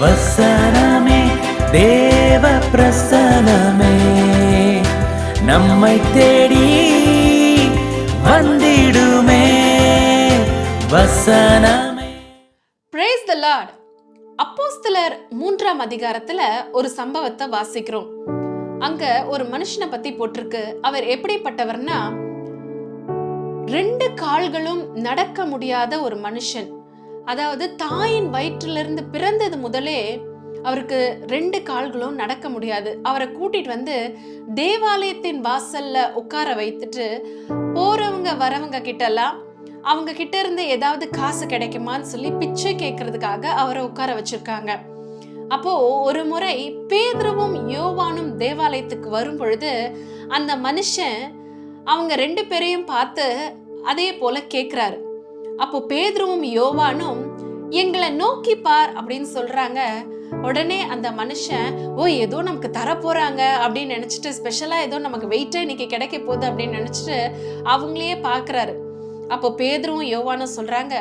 வசனமே தேவ பிரசனமே நம்மை தேடி வந்திடுமே வசனமே. பிரேஸ் த லார்ட் அப்போஸ்தலர் மூன்றாம் அதிகாரத்துல ஒரு சம்பவத்தை வாசிக்கிறோம். அங்க ஒரு மனுஷனை பத்தி போட்டிருக்கு. அவர் எப்படிப்பட்டவர்னா ரெண்டு கால்களும் நடக்க முடியாத ஒரு மனுஷன். அதாவது தாயின் வயிற்றிலிருந்து பிறந்தது முதலே அவருக்கு ரெண்டு கால்களும் நடக்க முடியாது. அவரை கூட்டிட்டு வந்து தேவாலயத்தின் வாசல்ல உட்கார வைத்துட்டு போறவங்க வரவங்க கிட்டலாம் அவங்க கிட்ட இருந்து ஏதாவது காசு கிடைக்குமான்னு சொல்லி பிச்சை கேட்கறதுக்காக அவரை உட்கார வச்சிருக்காங்க. அப்போ ஒரு முறை பேதுருவும் யோவானும் தேவாலயத்துக்கு வரும் பொழுது அந்த மனுஷன் அவங்க ரெண்டு பேரையும் பார்த்து அதே போல கேட்கிறாரு அப்போ பேதுருவும் யோவானும் எங்களை நோக்கி பார் அப்படின்னு சொல்றாங்க. உடனே அந்த மனுஷன் ஓ ஏதோ நமக்கு தர போறாங்க அப்படின்னு நினைச்சிட்டு ஸ்பெஷலா ஏதோ நமக்கு வெயிட்டா இன்னைக்கு கிடைக்க போகுது அப்படின்னு நினைச்சிட்டு அவங்களையே பாக்குறாரு அப்போ பேதுருவும் யோவானும் சொல்றாங்க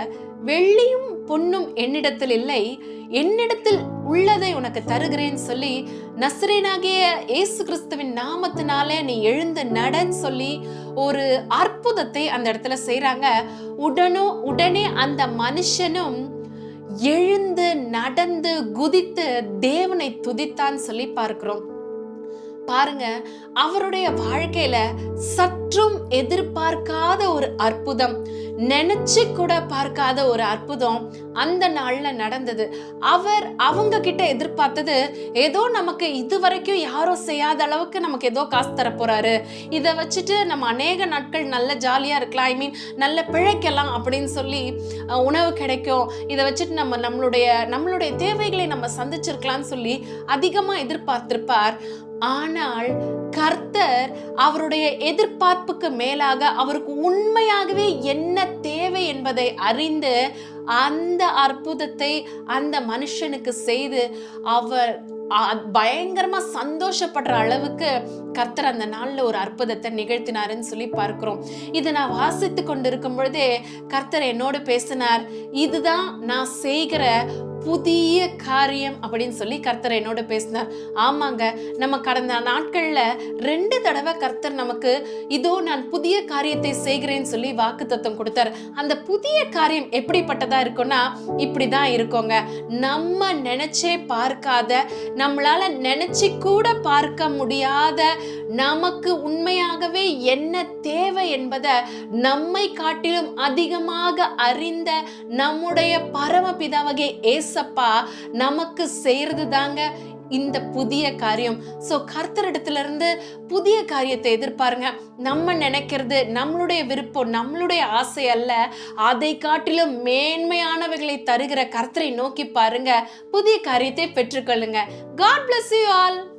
வெள்ளியும் பொன்னும் என்னிடத்தில் இல்லை. என்னிடத்தில் உள்ளதை உனக்கு தருகிறேன்னு சொல்லி நசரேனாகிய இயேசு கிறிஸ்துவின் நாமத்தினாலே நீ எழுந்து நடன்னு சொல்லி ஒரு அற்புதத்தை அந்த இடத்துல செய்கிறாங்க உடனோ உடனே அந்த மனுஷனும் எழுந்து நடந்து குதித்து தேவனை துதித்தான்னு சொல்லி பார்க்கிறோம். பாருங்க அவருடைய வாழ்க்கையில சற்றும் எதிர்பார்க்காத ஒரு அற்புதம் நினைச்சு கூட பார்க்காத ஒரு அற்புதம் அந்த நாள்ல நடந்தது. அவர் அவங்க கிட்ட எதிர்பார்த்தது ஏதோ நமக்கு இது வரைக்கும் யாரும் செய்யாத அளவுக்கு நமக்கு ஏதோ காசு தர போறாரு. இதை வச்சுட்டு நம்ம அநேக நாட்கள் நல்ல ஜாலியா இருக்கலாம் ஐ மீன் நல்ல பிழைக்கலாம் அப்படின்னு சொல்லி உணவு கிடைக்கும். இதை வச்சுட்டு நம்ம நம்மளுடைய நம்மளுடைய தேவைகளை நம்ம சந்திச்சிருக்கலாம்னு சொல்லி அதிகமா எதிர்பார்த்திருப்பார். ஆனால் கர்த்தர் அவருடைய எதிர்பார்ப்புக்கு மேலாக அவருக்கு உண்மையாகவே என்ன தேவை என்பதை அறிந்து அந்த அற்புதத்தை அந்த மனுஷனுக்கு செய்து அவர் பயங்கரமா சந்தோஷப்படுற அளவுக்கு கர்த்தர் அந்த நாள்ல ஒரு அற்புதத்தை நிகழ்த்தினாருன்னு சொல்லி பார்க்கிறோம். இதை நான் வாசித்து கொண்டிருக்கும் பொழுதே கர்த்தர் என்னோடு பேசினார் இதுதான் நான் செய்கிற புதிய காரியம் அப்படின்னு சொல்லி கர்த்தர் என்னோட பேசினார். ஆமாங்க நம்ம கடந்த நாட்கள்ல ரெண்டு தடவை கர்த்தர் நமக்கு இதோ நான் புதிய காரியத்தை செய்கிறேன்னு சொல்லி வாக்கு தத்துவம் கொடுத்தார். அந்த புதிய காரியம் எப்படிப்பட்டதா இருக்கும்னா இப்படிதான் இருக்கோங்க. நம்ம நினைச்சே பார்க்காத நம்மளால நினைச்சு கூட பார்க்க முடியாத நமக்கு உண்மையாகவே என்ன தேவை என்பதை நம்மை காட்டிலும் அதிகமாக அறிந்த நம்முடைய பரமபிதாவகை ஏசப்பா நமக்கு செய்யறது தாங்க இந்த புதிய காரியம். ஸோ கர்த்தரிடத்துலேருந்து புதிய காரியத்தை எதிர்பாருங்க. நம்ம நினைக்கிறது நம்மளுடைய விருப்பம் நம்மளுடைய ஆசை அல்ல. அதை காட்டிலும் மேன்மையானவைகளை தருகிற கர்த்தரை நோக்கி பாருங்க. புதிய காரியத்தை பெற்றுக்கொள்ளுங்க. God plus you all